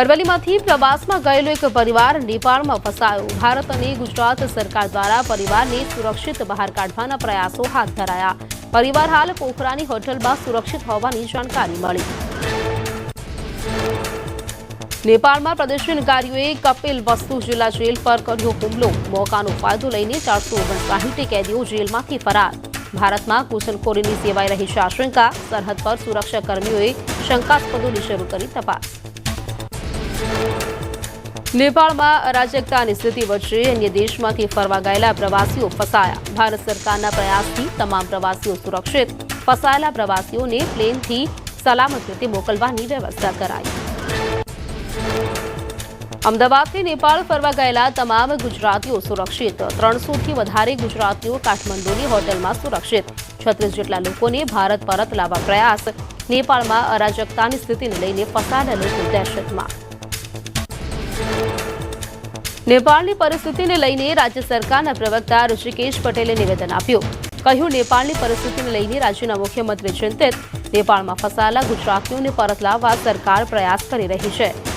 અરવલ્લીમાંથી પ્રવાસમાં ગયેલો એક પરિવાર નેપાળમાં ફસાયો. ભારત અને ગુજરાત સરકાર દ્વારા પરિવારને સુરક્ષિત બહાર કાઢવાના પ્રયાસો હાથ ધરાયા. પરિવાર હાલ પોખરાની હોટલમાં સુરક્ષિત હોવાની જાણકારી મળી. નેપાળમાં પ્રદર્શનકારીઓએ કપિલ વસ્તુ જિલ્લા જેલ પર કર્યો હુમલો. મોકાનો ફાયદો લઈને ચારસો ઓગણસાહીઠ કેદીઓ જેલમાંથી ફરાર. ભારતમાં ઘૂસણખોરીની સેવાઈ રહી છે આશંકા. સરહદ પર સુરક્ષા કર્મીઓએ શંકાસ્પદોની શરૂ કરી તપાસ. નેપાળમાં અરાજકતાની સ્થિતિ વચ્ચે અન્ય દેશમાંથી ફરવા ગયેલા પ્રવાસીઓ ફસાયા. ભારત સરકારના પ્રયાસથી તમામ પ્રવાસીઓ સુરક્ષિત. ફસાયેલા પ્રવાસીઓને પ્લેનથી સલામત રીતે મોકલવાની વ્યવસ્થા કરાઈ. અમદાવાદથી નેપાળ ફરવા ગયેલા તમામ ગુજરાતીઓ સુરક્ષિત. ત્રણસોથી વધારે ગુજરાતીઓ કાઠમંડુની હોટેલમાં સુરક્ષિત. છત્રીસ જેટલા લોકોને ભારત પરત લાવવા પ્રયાસ. નેપાળમાં અરાજકતાની સ્થિતિને લઈને ફસાયેલા લોકો દહેશતમાં. નેપાળની પરિસ્થિતિને લઈને રાજ્ય સરકારના પ્રવક્તા ઋષિકેશ પટેલે નિવેદન આપ્યું. કહ્યું, નેપાળની પરિસ્થિતિને લઈને રાજ્યના મુખ્યમંત્રી ચિંતિત. નેપાળમાં ફસાયેલા ગુજરાતીઓને પરત લાવવા સરકાર પ્રયાસ કરી રહી છે.